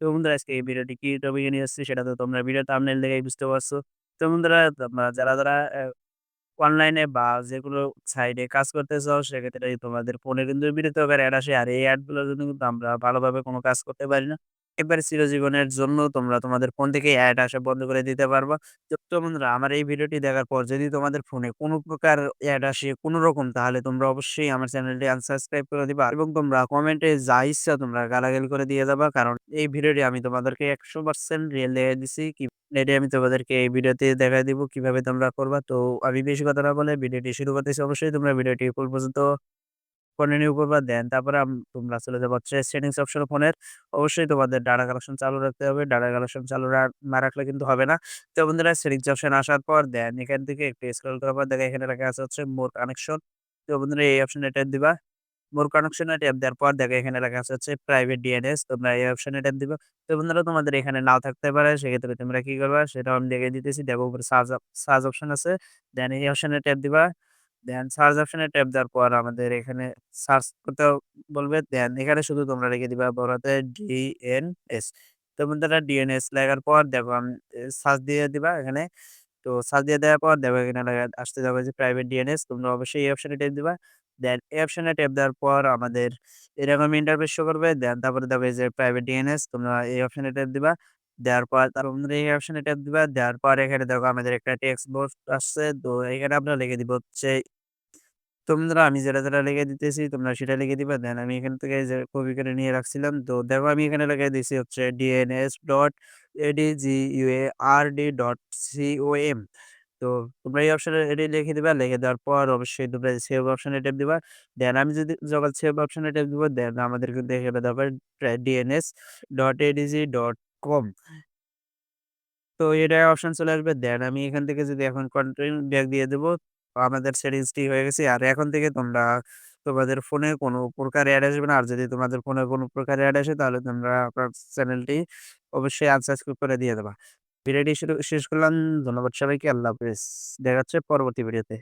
তো বন্ধুরা আজকে এই ভিডিওটি কি টপিকে নিয়ে এসেছি সেটা তো তোমরা ভিডিও থাম্বনেল দেখেই বুঝতে পারছ। তো বন্ধুরা তোমরা যারা, যারা অনলাইনে বা যেগুলো সাইডে কাজ করতে চাও সেক্ষেত্রে তোমাদের ফোনে কিন্তু বিরক্তিকর অ্যাড আসে। আর এই অ্যাডগুলোর জন্য কিন্তু আমরা ভালোভাবে কোনো কাজ করতে পারি না। একবারে চিরজীবনের জন্য তোমরা তোমাদের ফোন থেকে অ্যাড আসা বন্ধ করে দিতে পারবা। তো বন্ধুরা, আমার এই ভিডিওটি দেখার পর যদি তোমাদের ফোনে কোনো প্রকার অ্যাড আসে কোনরকম তাহলে তোমরা অবশ্যই আমার চ্যানেলটি আনসাবস্ক্রাইব করে দিবা এবং তোমরা কমেন্টে যা ইচ্ছা তোমরা গালাগাল করে দিয়ে যাবা। কারণ এই ভিডিওটি আমি তোমাদেরকে ১০০% রিয়েল দেখাই দিছি। কি এটি আমি তোমাদেরকে এই ভিডিওতে দেখাই দিব, কীভাবে তোমরা করবা। তো আমি বেশি কথা না বলে ভিডিওটি শুরু করতেছি। অবশ্যই তোমরা ভিডিওটি ফুল পর্যন্ত কন্টিনিউ করবা। দেন তারপরে তোমরা চলে যাব হচ্ছে সেটিংস অপশনে ফোনের। অবশ্যই তোমাদের ডাটা কানেকশন চালু রাখতে হবে। ডাটা কানেকশন চালু না রাখলে কিন্তু হবে না। তো বন্ধুরা সেটিংস অপশনে আসার পর দেন এখান থেকে একটু স্ক্রল করার পর দেখো এখানে লেখা আছে হচ্ছে মোর কানেকশন। তো বন্ধুরা এই অপশনে ট্যাপ দিবা। মোর কানেকশন ট্যাপ দেওয়ার পর দেখো এখানে লেখা আছে হচ্ছে প্রাইভেট ডিএনএস তোমরা এই অপশনে ট্যাপ দিবা। তো বন্ধুরা তোমাদের এখানে নাও থাকতে পারে। সেক্ষেত্রে তোমরা কি করবা সেটাও আমি দেখিয়ে দিতেছি। দেখো উপরে সার্চ সার্চ অপশন আছে। দেন এই অপশনে ট্যাপ দিবা। দেন সার্চ অপশনে ট্যাপ দেওয়ার পর আমাদের এখানে সার্চ করতে বলবে। দেন এখানে শুধু তোমরা রেখে দিবা বড় হাতে ডিএনএস। তো বন্ধুরা ডিএনএস লেখার পর দেখো আম সার্চ দিয়ে দিবা এখানে। তো সার্চ দিয়ে দেওয়ার পর দেখো এখানে আসতে যাবে যে প্রাইভেট ডিএনএস তোমরা অবশ্যই এই অপশনে ট্যাপ দিবা। দেন এই অপশনে ট্যাপ দেওয়ার পর আমাদের এরকম ইন্টারফেস শো করবে। দেন তারপরে দেখো যে প্রাইভেট ডিএনএস তোমরা এই অপশনে ট্যাপ দিবা। দেওয়ার পর তারপর বন্ধুরা এই অপশনে ট্যাপ দিবা। দেওয়ার পর এখানে দেখো আমাদের একটা টেক্সট বক্স আসছে। তো এখানে আমরা লিখে দিব হচ্ছে তোমরা আমি যেটা, যেটা লিখে দিতেছি তোমরা সেটা লিখে দিবা। দেন আমি এখান থেকে যে কপি করে নিয়ে রাখছিলাম। তো দেখো আমি এখানে লিখে দিছি হচ্ছে dns.adgard.com তো তোমরা এই অপশনে এটি লিখে দিবা। লিখে দেওয়ার পর অবশ্যই তোমরা সেভ অপশনে ট্যাপ দিবা। দেন আমি যদি যখন সেভ অপশনে ট্যাপ দিব দেন আমাদের কিন্তু এখানে দেখাবে dns.adg.com তো এটা অপশন চলে আসবে। দেন আমি এখান থেকে যদি এখন কন্টিনিউ ব্যাক দিয়ে দেব। আমাদের সেটিংস ঠিক হয়ে গেছে। আর এখন থেকে তোমরা তোমাদের ফোনে কোনো প্রকার অ্যাড আসবে না। আর যদি তোমাদের ফোনে কোনো প্রকার অ্যাড আসে, তাহলে তোমরা আপনার চ্যানেলটি অবশ্যই আনসাবস্ক্রাইব করে দিয়ে দেবা। ভিডিওটি শেষ করলাম। ধন্যবাদ সবাইকে। আল্লাহ হাফেজ। দেখা হচ্ছে পরবর্তী ভিডিওতে।